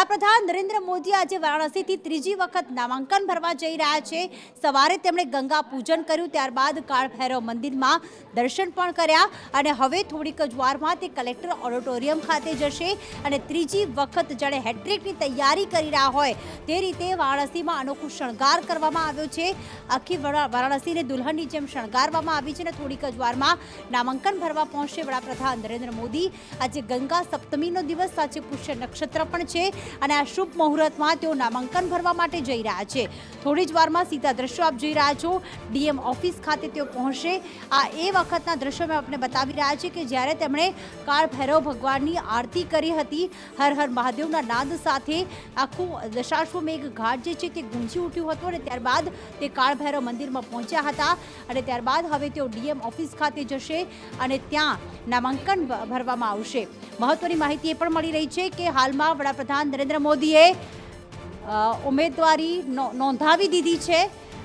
વડાપ્રધાન નરેન્દ્ર મોદી આજે વારાણસીથી ત્રીજી વખત નામાંકન ભરવા જઈ રહ્યા છે. સવારે તેમણે ગંગા પૂજન કર્યું, ત્યારબાદ કાળ ભૈરવ મંદિરમાં દર્શન પણ કર્યા અને હવે થોડીક જ વારમાં તે કલેક્ટર ઓડિટોરિયમ ખાતે જશે અને ત્રીજી વખત જાણે હેટ્રિકની તૈયારી કરી રહ્યા હોય તે રીતે વારાણસીમાં અનોખું શણગાર કરવામાં આવ્યો છે. આખી વારાણસીને દુલ્હનની જેમ શણગારવામાં આવી છે અને થોડીક જ વારમાં નામાંકન ભરવા પહોંચશે વડાપ્રધાન નરેન્દ્ર મોદી. આજે ગંગા સપ્તમીનો દિવસ, આજે પુષ્ય નક્ષત્ર પણ છે. અને આ શુભ મુહૂર્તમાં તેઓ નામાંકન ભરવા માટે જઈ રહ્યા છે. થોડી જ વારમાં સીધા દ્રશ્યો આપ જોઈ રહ્યા છો. ડીએમ ઓફિસ ખાતે તેઓ પહોંચશે. આ એ વખતના દ્રશ્યો મેં આપને બતાવી રહ્યા છે કે જ્યારે તેમણે કાળ ભૈરવ ભગવાનની આરતી કરી હતી, હર હર મહાદેવના નાદ સાથે આખું દશાશ્વમેઘ ઘાટ જે છે તે ગુંજી ઉઠ્યું હતું અને ત્યારબાદ તે કાળ ભૈરવ મંદિરમાં પહોંચ્યા હતા અને ત્યારબાદ હવે તેઓ ડીએમ ઓફિસ ખાતે જશે અને ત્યાં નામાંકન ભરવામાં આવશે. મહત્વની માહિતી એ પણ મળી રહી છે કે હાલમાં વડાપ્રધાન નરેન્દ્ર મોદીએ ઉમેદવારી નોંધાવી દીધી છે.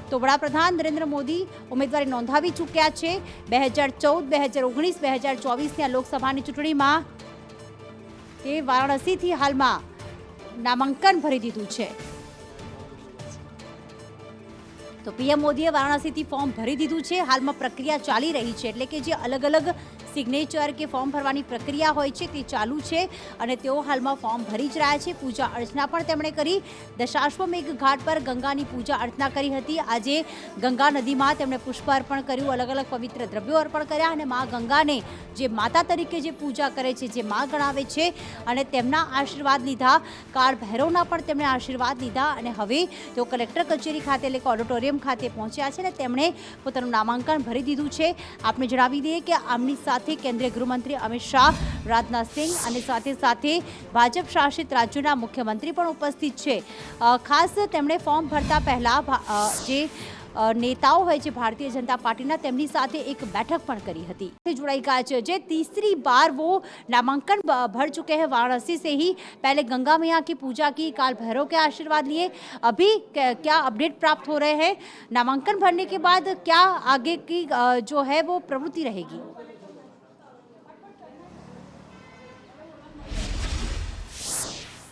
તો વડાપ્રધાન નરેન્દ્ર મોદી ઉમેદવારી નોંધાવી ચૂક્યા છે. બે હજાર ચૌદ, બે હજાર ઓગણીસ, બે હજાર ચોવીસની લોકસભાની ચૂંટણીમાં તે વારાણસીથી હાલમાં નામાંકન ભરી દીધું છે. તો પીએમ મોદીએ વારાણસીથી ફોર્મ ભરી દીધું છે. હાલમાં પ્રક્રિયા ચાલી રહી છે એટલે કે જે અલગ અલગ સિગ્નેચર કે ફોર્મ ભરવાની પ્રક્રિયા હોય છે તે ચાલુ છે અને તેઓ હાલમાં ફોર્મ ભરી જ રહ્યા છે. પૂજા અર્ચના પણ તેમણે કરી. દશાશ્વમેઘ ઘાટ પર ગંગાની પૂજા અર્ચના કરી હતી. આજે ગંગા નદીમાં તેમણે પુષ્પ અર્પણ કર્યું. અલગ અલગ પવિત્ર દ્રવ્યો અર્પણ કર્યા અને મા ગંગાને જે માતા તરીકે જે પૂજા કરે છે જે મા ગણાવે છે અને તેમના આશીર્વાદ લીધા. કાળ ભૈરવના પણ તેમણે આશીર્વાદ લીધા અને હવે તેઓ કલેક્ટર કચેરી ખાતે એટલે કે ઓડિટોરિયમ ખાતે પહોંચ્યા છે અને તેમણે પોતાનું નામાંકન ભરી દીધું છે. આપણે જણાવી દઈએ કે આમની સાથે કેન્દ્રીય ગૃહમંત્રી અમિત શાહ, રાજનાથ સિંહ અને સાથે સાથે ભાજપ શાસિત રાજ્યોના મુખ્યમંત્રી પણ ઉપસ્થિત છે. ખાસ તેમણે ફોર્મ ભરતા પહેલા જે નેતાઓ હોય છે ભારતીય જનતા પાર્ટીના તેમની સાથે એક બેઠક પણ કરી હતી જોડાઈ ગયા છે જે તીસરી बार वो नामांकन भर चुके हैं वाराणसी से ही पहले गंगा मैया की पूजा की काल भैरव के आशीर्वाद लिए अभी क्या अपडेट प्राप्त हो रहे हैं नामांकन भरने के बाद क्या आगे की जो है वो प्रवृत्ति रहेगी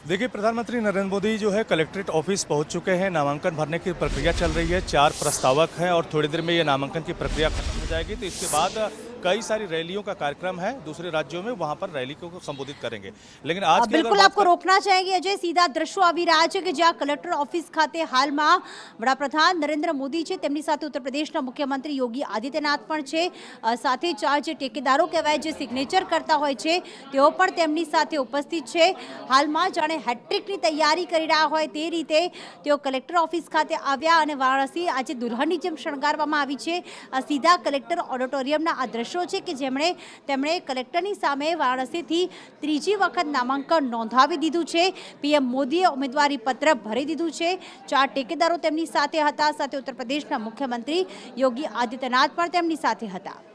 देखिए प्रधानमंत्री नरेंद्र मोदी जो है कलेक्ट्रेट ऑफिस पहुंच चुके हैं नामांकन भरने की प्रक्रिया चल रही है चार प्रस्तावक हैं और थोड़ी देर में ये नामांकन की प्रक्रिया खत्म हो जाएगी तो इसके बाद कई सारी रैलियों का कार्यक्रम है दूसरे राज्यों में वहां पर रैली को संबोधित करेंगे लेकिन आज અ, की अगर બિલકુલ बात આપકો રોકના ચાહેંગે અજય સીધા દ્રશ્યો આવી રહ્યા છે કે જ્યાં કલેક્ટર ઓફિસ ખાતે હાલમાં વડાપ્રધાન નરેન્દ્ર મોદી છે તેમની સાથે ઉત્તર પ્રદેશના મુખ્યમંત્રી યોગી આદિત્યનાથ પણ છે અ, સાથે ચાર જે ટેકેદારો કહેવાય જે સિગ્નેચર કરતા હોય છે તેઓ પણ તેમની સાથે ઉપસ્થિત છે હાલમાં જાણે હેટ્રિકની તૈયારી કરી રહ્યા હોય તે રીતે તેઓ કલેક્ટર ઓફિસ ખાતે આવ્યા અને વારાણસી આજે દુલ્હનની જેમ શણગારવામાં આવી છે આ સીધા કલેક્ટર ઓડિટોરિયમના આ દ્રશ્યો છે કે જેમણે તેમણે કલેક્ટરની સામે વારાણસીથી ત્રીજી વખત નામાંકન નોંધાવી દીધું છે. પીએમ મોદીએ ઉમેદવારી પત્ર ભરી દીધું છે. ચાર ટેકેદારો તેમની સાથે હતા. સાથે ઉત્તર પ્રદેશના મુખ્યમંત્રી યોગી આદિત્યનાથ પણ તેમની સાથે હતા.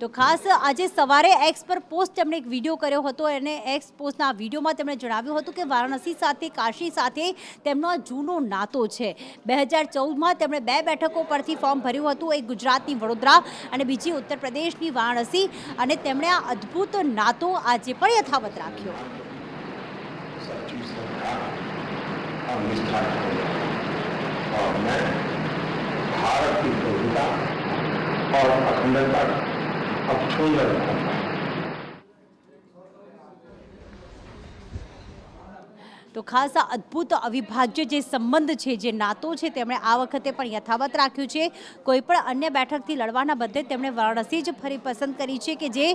તો ખાસ આજે સવારે એક્સ પર પોસ્ટ તેમણે એક વિડીયો કર્યો હતો અને એક્સ પોસ્ટના આ વિડીયોમાં તેમણે જણાવ્યું હતું કે વારાણસી સાથે કાશી સાથે તેમનો આ જૂનો નાતો છે બે હજાર ચૌદમાં તેમણે બે બેઠકો પરથી ફોર્મ ભર્યું હતું એક ગુજરાતની વડોદરા અને બીજી ઉત્તર પ્રદેશની વારાણસી અને તેમણે આ અદ્ભુત નાતો આજે પણ યથાવત રાખ્યો सच्ची सरकार और निष्ठा करें और मैं भारत की प्रभुता और अखंडता 他不出来了 તો ખાસ આ અદ્ભુત અવિભાજ્ય જે સંબંધ છે, જે નાતો છે, તેમણે આ વખતે પણ યથાવત રાખ્યું છે. કોઈ પણ અન્ય બેઠકથી લડવાના બદલે તેમણે વારાણસી જ ફરી પસંદ કરી છે કે જે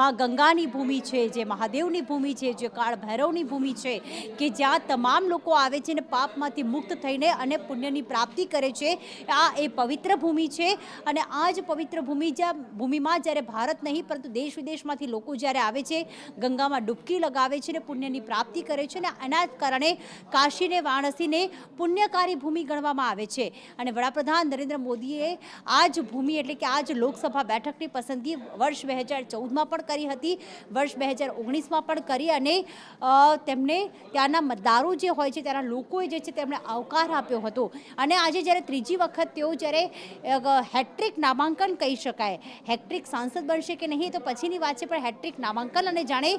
માં ગંગાની ભૂમિ છે, જે મહાદેવની ભૂમિ છે, જે કાળ ભૈરવની ભૂમિ છે, કે જ્યાં તમામ લોકો આવે છે અને પાપમાંથી મુક્ત થઈને અને પુણ્યની પ્રાપ્તિ કરે છે, આ એ પવિત્ર ભૂમિ છે. અને આ જ પવિત્ર ભૂમિ જ્યાં ભૂમિમાં જ્યારે ભારત નહીં, પરંતુ દેશ વિદેશમાંથી લોકો જ્યારે આવે છે, ગંગામાં ડૂબકી લગાવે છે અને પુણ્યની પ્રાપ્તિ કરે છે અને એના કારણે કાશીને વારાણસીને પુણ્યકારી ભૂમિ ગણવામાં આવે છે. અને વડાપ્રધાન નરેન્દ્ર મોદીએ આ જ ભૂમિ એટલે કે આ જ લોકસભા બેઠકની પસંદગી વર્ષ બે હજાર ચૌદમાં પણ કરી હતી, વર્ષ બે હજાર ઓગણીસમાં પણ કરી અને તેમને ત્યાંના મતદારો જે હોય છે, ત્યાંના લોકોએ જે છે તેમણે આવકાર આપ્યો હતો. અને આજે જ્યારે ત્રીજી વખત તેઓ જ્યારે હેટ્રિક નામાંકન કહી શકાય, હેટ્રિક સાંસદ બનશે કે નહીં તો પછીની વાત છે, પણ હેટ્રિક નામાંકન અને જાણે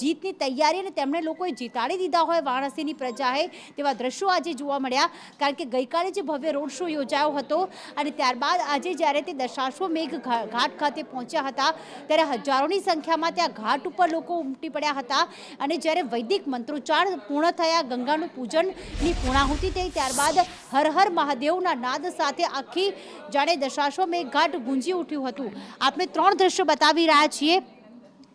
જીતની તૈયારી અને તેમણે લોકોએ જીતાડી દીધા હોય વારાણસીની પ્રજાએ તેવા દ્રશ્યો આજે જોવા મળ્યા. કારણ કે ગઈકાલે જે ભવ્ય રોડ શો યોજાયો હતો અને ત્યારબાદ આજે જ્યારે તે દશાશ્વમેઘ ઘાટ ખાતે પહોંચ્યા હતા, ત્યારે હજારોની સંખ્યામાં ત્યાં ઘાટ ઉપર લોકો ઉમટી પડ્યા હતા અને જ્યારે વૈદિક મંત્રોચ્ચાર પૂર્ણ થયા, ગંગાનું પૂજનની પૂર્ણાહુતિ થઈ, ત્યારબાદ હર હર મહાદેવના નાદ સાથે આખી જાણે દશાશ્વમેઘ ઘાટ ગુંજી ઉઠ્યું હતું. આપણે ત્રણ દ્રશ્યો બતાવી રહ્યા છીએ.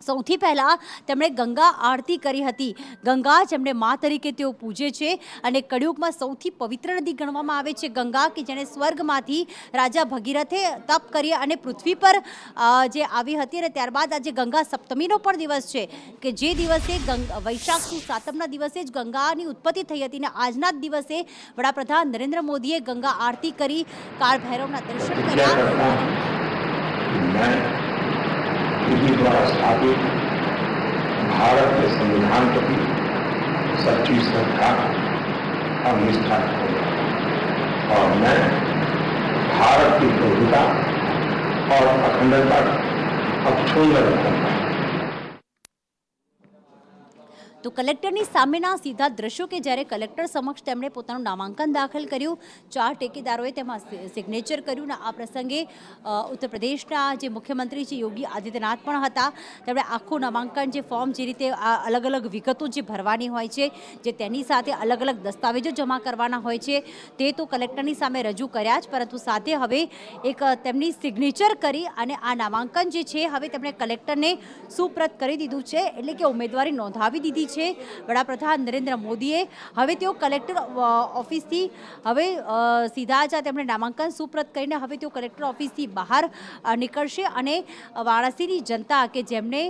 સૌથી પહેલાં તેમણે ગંગા આરતી કરી હતી. ગંગા જેમણે મા તરીકે તેઓ પૂજે છે અને કળિયુગમાં સૌથી પવિત્ર નદી ગણવામાં આવે છે ગંગા કે જેણે સ્વર્ગમાંથી રાજા ભગીરથે તપ કરી અને પૃથ્વી પર જે આવી હતી અને ત્યારબાદ આજે ગંગા સપ્તમીનો પણ દિવસ છે કે જે દિવસે ગંગ વૈશાખ સાતમના દિવસે જ ગંગાની ઉત્પત્તિ થઈ હતી અને આજના જ દિવસે વડાપ્રધાન નરેન્દ્ર મોદીએ ગંગા આરતી કરી કાળ ભૈરવના દર્શન કર્યા. द्वारा स्थापित भारत के संविधान प्रति सच्ची श्रद्धा और निष्ठा और मैं भारत की प्रभुता और अखंडता अक्षुण्ण रखूँगा। તો કલેક્ટરની સામેના સીધા દ્રશ્યો કે જ્યારે કલેક્ટર સમક્ષ તેમણે પોતાનું નામાંકન દાખલ કર્યું, ચાર ટેકેદારોએ તેમાં સિગ્નેચર કર્યું ને આ પ્રસંગે ઉત્તર પ્રદેશના જે મુખ્યમંત્રી છે યોગી આદિત્યનાથ પણ હતા. તેમણે આખું નામાંકન જે ફોર્મ જે રીતે આ અલગ અલગ વિગતો જે ભરવાની હોય છે, જે તેની સાથે અલગ અલગ દસ્તાવેજો જમા કરવાના હોય છે, તે તો કલેક્ટરની સામે રજૂ કર્યા જ, પરંતુ સાથે હવે એક તેમની સિગ્નેચર કરી અને આ નામાંકન જે છે, હવે તેમણે કલેક્ટરને સુપ્રત કરી દીધું છે, એટલે કે ઉમેદવારી નોંધાવી દીધી છે. વડાપ્રધાન નરેન્દ્ર મોદીએ હવે તેઓ કલેક્ટર ઓફિસથી હવે સીધા જ તેમણે નામાંકન સુપ્રત કરીને હવે તેઓ કલેક્ટર ઓફિસથી બહાર નીકળશે અને વારાણસીની જનતા કે જેમને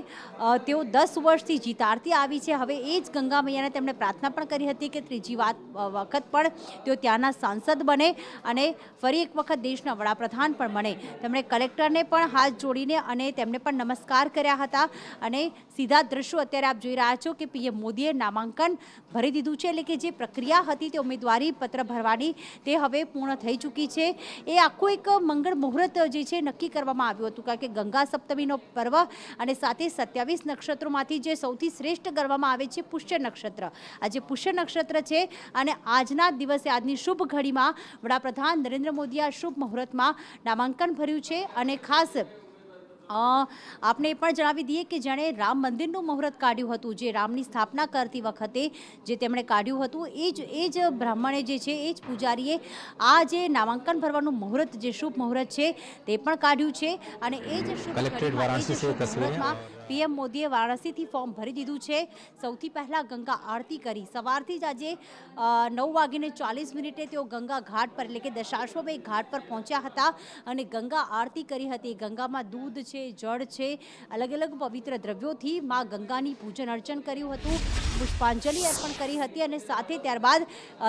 તેઓ દસ વર્ષથી જીતાડતી આવી છે, હવે એ જ ગંગા મૈયાને તેમણે પ્રાર્થના પણ કરી હતી કે ત્રીજી વાત વખત પણ તેઓ ત્યાંના સાંસદ બને અને ફરી એક વખત દેશના વડાપ્રધાન પણ બને. તેમણે કલેક્ટરને પણ હાથ જોડીને અને તેમને પણ નમસ્કાર કર્યા હતા અને સીધા દ્રશ્યો અત્યારે આપ જોઈ રહ્યા છો કે પીએમ મોદીએ નામાંકન ભરી દીધું છે. એટલે કે જે પ્રક્રિયા હતી તે ઉમેદવારી પત્ર ભરવાની તે હવે પૂર્ણ થઈ ચૂકી છે. એ આખું એક મંગળ મુહૂર્ત જે છે નક્કી કરવામાં આવ્યું હતું. કારણ કે ગંગા સપ્તમીનો પર્વ અને સાથે સત્યાવીસ નક્ષત્રોમાંથી જે સૌથી શ્રેષ્ઠ ગણવામાં આવે છે પુષ્ય નક્ષત્ર. આ જે પુષ્ય નક્ષત્ર છે અને આજના દિવસે, આજની શુભ ઘડીમાં વડાપ્રધાન નરેન્દ્ર મોદીએ આ શુભ મુહૂર્તમાં નામાંકન ભર્યું છે. અને ખાસ અ, આપને એ પણ જણાવી દઈએ કે જેણે રામ મંદિરનું મુહૂર્ત કાઢ્યું હતું જે રામની સ્થાપના કરતી વખતે જે તેમણે કાઢ્યું હતું એ જ એ જ બ્રાહ્મણે જે છે એ જ પૂજારીએ આ જે નામાંકન ભરવાનું મુહૂર્ત જે શુભ મુહૂર્ત છે તે પણ કાઢ્યું છે અને એ જ શુભ કલેક્ટરેટ વારાણસી પીએમ મોદીએ વારાણસીથી ફોર્મ ભરી દીધું છે. સૌથી પહેલાં ગંગા આરતી કરી. સવારથી જ આજે નવ વાગીને ચાલીસ મિનિટે તેઓ ગંગા ઘાટ પર એટલે કે દશાશ્વભાઈ ઘાટ પર પહોંચ્યા હતા અને ગંગા આરતી કરી હતી. ગંગામાં દૂધ છે, જળ છે અલગ અલગ પવિત્ર દ્રવ્યોથી મા ગંગાની પૂજન અર્ચન કર્યું હતું. પુષ્પાંજલિ અર્પણ કરી હતી અને સાથે ત્યારબાદ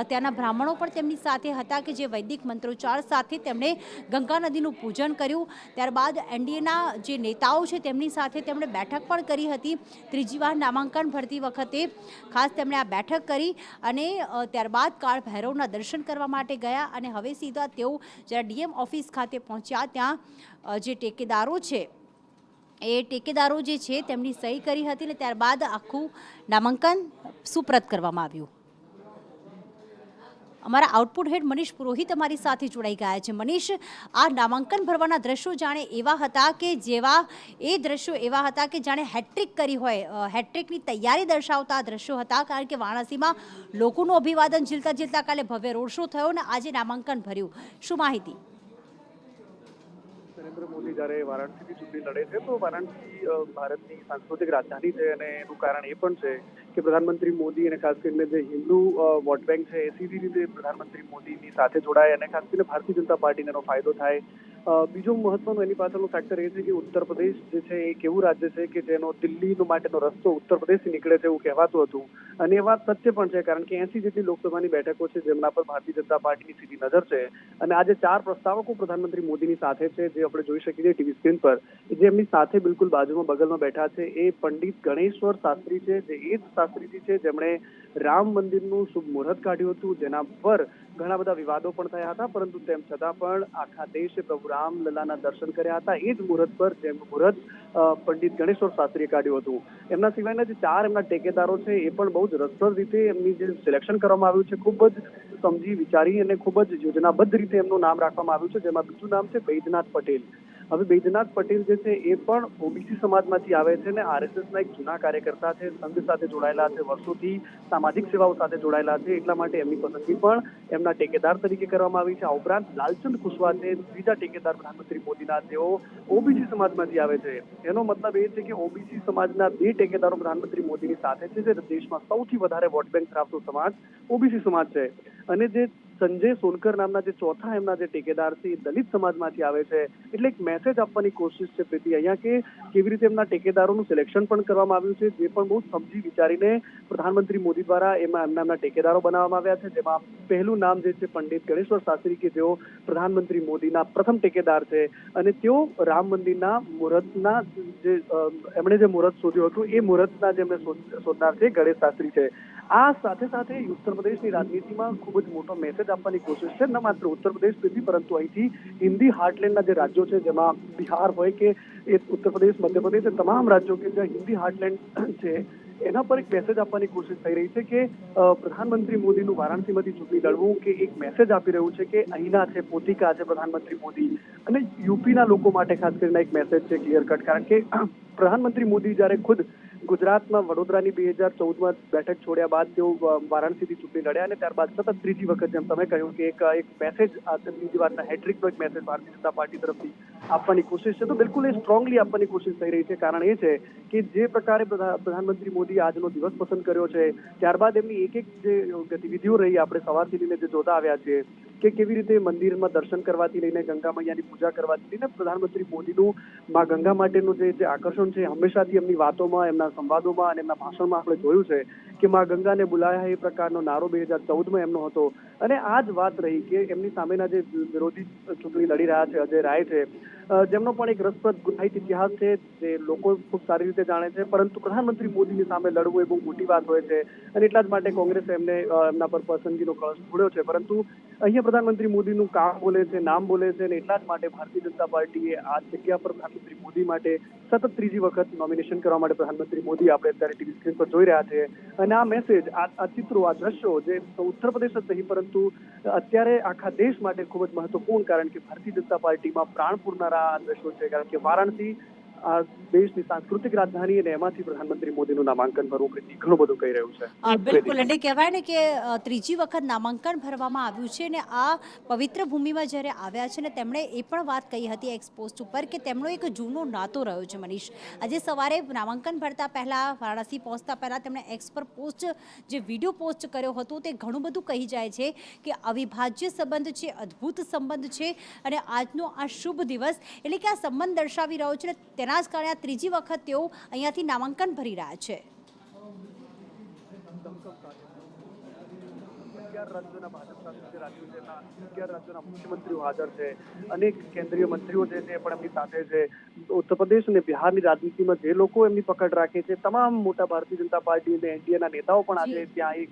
ત્યાંના બ્રાહ્મણો પણ તેમની સાથે હતા કે જે વૈદિક મંત્રોચ્ચાર સાથે તેમણે ગંગા નદીનું પૂજન કર્યું. ત્યારબાદ એનડીએના જે નેતાઓ છે તેમની સાથે તેમણે બેઠક પણ કરી હતી. ત્રીજી વાર નામાંકન ભરતી વખતે ખાસ તેમણે આ બેઠક કરી અને ત્યારબાદ કાળ ભૈરવના દર્શન કરવા માટે ગયા અને હવે સીધા તેઓ જ્યારે ડીએમ ઓફિસ ખાતે પહોંચ્યા ત્યાં જે ટેકેદારો છે એ ટેકેદારો જે છે તેમની સહી કરી હતી ને ત્યારબાદ આખું નામાંકન સુપ્રત કરવામાં આવ્યું. અમારા આઉટપુટ હેડ મનીષ પુરોહિત અમારી સાથે જોડાઈ ગયા છે. મનીષ, આ નામાંકન ભરવાના દ્રશ્યો જાણે એવા હતા કે જેવા, એ દ્રશ્યો એવા હતા કે જાણે હેટ્રિક કરી હોય હેટ્રિકની તૈયારી દર્શાવતા આ દ્રશ્યો હતા કારણ કે વારાણસીમાં લોકોનું અભિવાદન ઝીલતા ઝીલતા કાલે ભવ્ય રોડ શો થયો ને આજે નામાંકન ભર્યું. શું માહિતી? નરેન્દ્ર મોદી જ્યારે વારાણસીથી ચૂંટણી લડે છે, તો વારાણસી ભારતની સાંસ્કૃતિક રાજધાની છે અને એનું કારણ એ પણ છે કે પ્રધાનમંત્રી મોદી અને ખાસ કરીને જે હિન્દુ વોટ બેંક છે એ સીધી રીતે પ્રધાનમંત્રી મોદીની સાથે જોડાય અને ખાસ કરીને ભારતીય જનતા પાર્ટીને એનો ફાયદો થાય. બીજો મહત્વનું એની પાછળનું ફેક્ટર એ છે કે ઉત્તર પ્રદેશ જે છે એક એવું રાજ્ય છે કે જેનો દિલ્હીનો માટેનો રસ્તો ઉત્તર પ્રદેશથી નીકળે છે એવું કહેવાતું હતું. અને એ વાત સત્ય પણ છે કારણ કે એસી જેટલી લોકસભાની બેઠકો છે જેમના પર ભારતીય જનતા પાર્ટીની સીધી નજર છે અને આજે ચાર પ્રસ્તાવકો પ્રધાનમંત્રી મોદીની સાથે છે જે આપણે જોઈ શકીએ છીએ ટીવી સ્ક્રીન પર જે એમની સાથે બિલકુલ બાજુમાં બગલમાં બેઠા છે. એ પંડિત ગણેશ્વર શાસ્ત્રી છે, જે એ જ શાસ્ત્રીજી છે, જેમણે રામ મંદિરનું શુભ મુહૂર્ત કાઢ્યું હતું, જેના પર ઘણા બધા વિવાદો પણ થયા હતા, પરંતુ તેમ છતાં પણ આખા દેશે પ્રભુ રામલલાના દર્શન કર્યા હતા. એ જ મુહૂર્ત પર જેમનું મુહૂર્ત પંડિત ગણેશ્વર શાસ્ત્રીએ કાઢ્યું હતું. એમના સિવાયના જે ચાર એમના ટેકેદારો છે, એ પણ બહુ જ રસપ્રદ રીતે એમની જે સિલેક્શન કરવામાં આવ્યું છે, ખૂબ જ સમજી વિચારી અને ખૂબ જ યોજનાબદ્ધ રીતે એમનું નામ રાખવામાં આવ્યું છે, જેમાં બીજું નામ છે બૈદ્યનાથ પટેલ. હવે બૈદ્યનાથ પટેલ જે છે એ પણ ઓબીસી સમાજમાંથી આવે છે અને આરએસએસના એક જૂના કાર્યકર્તા છે, સંઘ સાથે જોડાયેલા છે, વર્ષોથી સામાજિક સેવાઓ સાથે જોડાયેલા છે, એટલા માટે એમની પસંદગી પણ એમના ટેકેદાર તરીકે કરવામાં આવી છે. આ ઉપરાંત લાલચંદ કુશવાહ છે, ત્રીજા ટેકેદાર પ્રધાનમંત્રી મોદીના, તેઓ ઓબીસી સમાજમાંથી આવે છે. એનો મતલબ એ છે કે ઓબીસી સમાજના બે ટેકેદારો પ્રધાનમંત્રી મોદીની સાથે છે, જે દેશમાં સૌથી વધારે વોટ બેંક ધરાવતો સમાજ ઓબીસી સમાજ છે. અને જે સંજય સોનકર નામના જે ચોથા એમના જે ટેકેદાર છે એ દલિત સમાજમાંથી આવે છે. એટલે એક મેસેજ આપવાની કોશિશ છે પ્રીતિ અહીંયા કે કેવી રીતે એમના ટેકેદારોનું સિલેક્શન પણ કરવામાં આવ્યું છે, જે પણ બહુ સમજી વિચારીને પ્રધાનમંત્રી મોદી દ્વારા એમાં એમના એમના ટેકેદારો બનાવવામાં આવ્યા છે. જેમાં પહેલું નામ જે છે પંડિત ગણેશ્વર શાસ્ત્રી કે જેઓ પ્રધાનમંત્રી મોદીના પ્રથમ ટેકેદાર છે. અને તેઓ રામ મંદિરના મુહૂર્તના જે એમણે જે મુહૂર્ત શોધ્યું હતું એ મુહૂર્તના જે એમણે શોધ- શોધનાર છે ગણેશ શાસ્ત્રી છે. આ સાથે સાથે ઉત્તર પ્રદેશની રાજનીતિમાં ખૂબ જ મોટો મેસેજ આપવાની કોશિશ છે, ન માત્ર ઉત્તર પ્રદેશ સુધી પરંતુ અહીંથી હિન્દી હાર્ટલેન્ડના જે રાજ્યો છે, જેમાં બિહાર હોય કે ઉત્તર પ્રદેશ મધ્યપ્રદેશ એ તમામ રાજ્યો કે જ્યાં હિન્દી હાર્ટલેન્ડ છે, એના પર એક મેસેજ આપવાની કોશિશ થઈ રહી છે કે પ્રધાનમંત્રી મોદીનું વારાણસીમાંથી ચૂંટણી લડવું કે એક મેસેજ આપી રહ્યું છે કે અહીંના છે, પોતિકા છે, પ્રધાનમંત્રી મોદી. અને યુપીના લોકો માટે ખાસ કરીને એક મેસેજ છે ક્લિયર કટ કારણ કે પ્રધાનમંત્રી મોદી જ્યારે ખુદ ગુજરાતમાં વડોદરાની બે હજાર ચૌદમાં બેઠક છોડ્યા બાદ તેઓ વારાણસીથી ચૂંટણી લડ્યા અને ત્યારબાદ સતત ત્રીજી વખત જેમ તમે કહ્યું કે એક એક મેસેજ આ બીજી વારના હેટ્રિકનો એક મેસેજ ભારતીય જનતા પાર્ટી તરફથી આપવાની કોશિશ છે. તો બિલકુલ એ સ્ટ્રોંગલી આપવાની કોશિશ થઈ રહી છે. કારણ એ છે કે જે પ્રકારે પ્રધા- પ્રધાનમંત્રી મોદી આજનો દિવસ પસંદ કર્યો છે, ત્યારબાદ એમની એક એક જે ગતિવિધિઓ રહી આપણે સવારથી લઈને જે જોતા આવ્યા છીએ, કે કેવી રીતે મંદિરમાં દર્શન કરવાથી લઈને ગંગા મૈયાની પૂજા કરવાથી લઈને પ્રધાનમંત્રી મોદીનું માં ગંગા માટેનું જે જે આકર્ષણ છે હંમેશાથી એમની વાતોમાં, એમના સંવાદોમાં અને એમના ભાષણમાં આપણે જોયું છે કે માં ગંગાને બોલાયા એ પ્રકારનો નારો બે હજાર ચૌદમાં એમનો હતો. અને આ જ વાત રહી કે એમની સામેના જે વિરોધી ચૂંટણી લડી રહ્યા છે, અજય રાય છે જેમનો પણ એક રસપ્રદ ગુનાહિત ઇતિહાસ છે, જે લોકો ખૂબ સારી રીતે જાણે છે, પરંતુ પ્રધાનમંત્રી મોદીની સામે લડવું એ બહુ મોટી વાત હોય છે અને એટલા જ માટે કોંગ્રેસે એમને એમના પર પસંદગીનો કળશ છોડ્યો છે. પરંતુ અહીંયા પ્રધાનમંત્રી મોદીનું કામ બોલે છે, નામ બોલે છે અને એટલા જ માટે ભારતીય જનતા પાર્ટીએ આ જગ્યા પર પ્રધાનમંત્રી મોદી માટે સતત ત્રીજી વખત નોમિનેશન કરવા માટે પ્રધાનમંત્રી મોદી આપણે અત્યારે ટીવી સ્ક્રીન પર જોઈ રહ્યા છે. અને આ મેસેજ આ ચિત્રો, આ દ્રશ્યો જે ઉત્તર પ્રદેશ જ નહીં, પરંતુ અત્યારે આખા દેશ માટે ખૂબ જ મહત્વપૂર્ણ કારણ કે ભારતીય જનતા પાર્ટીમાં પ્રાણ પૂરનારા આ દ્રશ્યો છે. કારણ કે વારાણસી દેશની સાંસ્કૃતિક રાજધાની અને એમાંથી પ્રધાનમંત્રી મોદીનું નામાંકન ભરવું પ્રીતિ ઘણું બધું કહી રહ્યું છે. બિલકુલ. એટલે કહેવાય ને કે ત્રીજી વખત નામાંકન ભરવામાં આવ્યું છે ને આ પવિત્ર ભૂમિમાં જ્યારે આવ્યા છે ને તેમણે એ પણ વાત કહી હતી એક્સ પોસ્ટ ઉપર કે તેમનો એક જૂનો નાતો રહ્યો છે મનીષ. આજે સવારે નામાંકન ભરતા પહેલાં વારાણસી પહોંચતા પહેલાં તેમણે એક્સ પર પોસ્ટ જે વીડિયો પોસ્ટ કર્યો હતો તે ઘણું બધું કહી જાય છે કે અવિભાજ્ય સંબંધ છે અદ્ભુત સંબંધ છે અને આજનો આ શુભ દિવસ એટલે કે આ સંબંધ દર્શાવી રહ્યો છે ને તેના કારણે ત્રીજી વખત તેઓ અહીંયાથી નામાંકન ભરી રહ્યા છે. અગિયાર રાજ્યોના ભાજપ શાસિત રાજ્યો છે એના અગિયાર રાજ્યોના મુખ્યમંત્રીઓ હાજર છે. અનેક કેન્દ્રીય મંત્રીઓ જે છે પણ એમની સાથે છે. ઉત્તર પ્રદેશ અને બિહારની રાજનીતિમાં જે લોકો એમની પકડ રાખે છે તમામ મોટા ભારતીય જનતા પાર્ટી અને એનડીએના નેતાઓ પણ આજે ત્યાં એક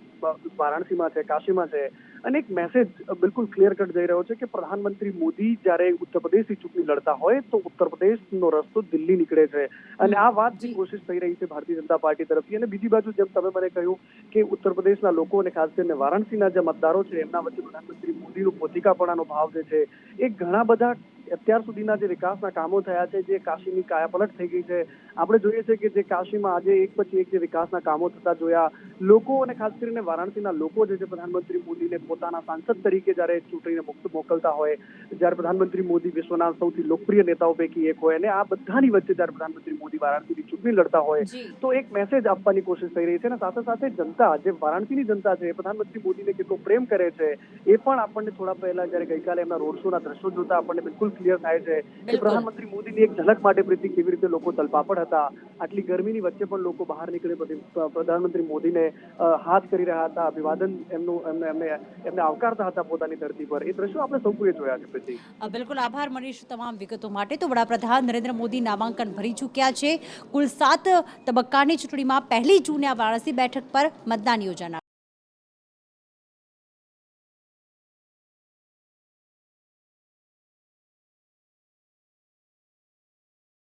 વારાણસીમાં છે કાશીમાં છે. અને એક મેસેજ બિલકુલ ક્લિયર કટ જઈ રહ્યો છે કે પ્રધાનમંત્રી મોદી જ્યારે ઉત્તર પ્રદેશથી ચૂંટણી લડતા હોય તો ઉત્તર પ્રદેશનો રસ્તો દિલ્હી નીકળે છે. અને આ વાતની કોશિશ થઈ રહી છે ભારતીય જનતા પાર્ટી તરફથી. અને બીજી બાજુ જેમ તમે મને કહ્યું કે ઉત્તર પ્રદેશના લોકો અને ખાસ કરીને વારાણસીના જે મતદારો છે એમના વચ્ચે પ્રધાનમંત્રી મોદીનું પોતિકાપણાનો ભાવ જે છે એ ઘણા બધા અત્યાર સુધીના જે વિકાસના કામો થયા છે જે કાશીની કાયાપલટ થઈ ગઈ છે આપણે જોઈએ છે કે જે કાશીમાં આજે એક પછી એક જે વિકાસના કામો થતા જોયા. લોકો અને ખાસ કરીને વારાણસીના લોકો જે છે પ્રધાનમંત્રી મોદીને પોતાના સાંસદ તરીકે જ્યારે ચૂંટણીને મુક્ત મોકલતા હોય જ્યારે પ્રધાનમંત્રી મોદી વિશ્વના સૌથી લોકપ્રિય નેતાઓ પૈકી એક હોય અને આ બધાની વચ્ચે જ્યારે પ્રધાનમંત્રી મોદી વારાણસીની ચૂંટણી લડતા હોય તો એક મેસેજ આપવાની કોશિશ થઈ રહી છે અને સાથે સાથે જનતા જે વારાણસીની જનતા છે પ્રધાનમંત્રી મોદીને કેટલો પ્રેમ કરે છે એ પણ આપણને થોડા પહેલા જ્યારે ગઈકાલે એમના રોડ શોના દ્રશ્યો જોતા આપણને બિલકુલ ક્લિયર થાય છે કે પ્રધાનમંત્રી મોદીની એક ઝલક માટે પ્રીતિ કેવી રીતે લોકો તલપાપડ હતા? આટલી ગરમીની વચ્ચે પણ લોકો બહાર નીકળે પ્રધાનમંત્રી મોદીને હાથ કરી રહ્યા હતા અભિવાદન એમનું એમને એમને એમને આવકારતા હતા પોતાની ધરતી પર. એ દ્રશ્યો આપણે સૌ કોઈએ જોયા છે પ્રીતિ. બિલકુલ આભાર મનીષ તમામ વિગતો માટે. તો વડાપ્રધાન નરેન્દ્ર મોદી નામાંકન ભરી ચૂક્યા છે. કુલ સાત તબક્કાની ચૂંટણીમાં પહેલી જૂને વારાણસી બેઠક પર મતદાન યોજાનાર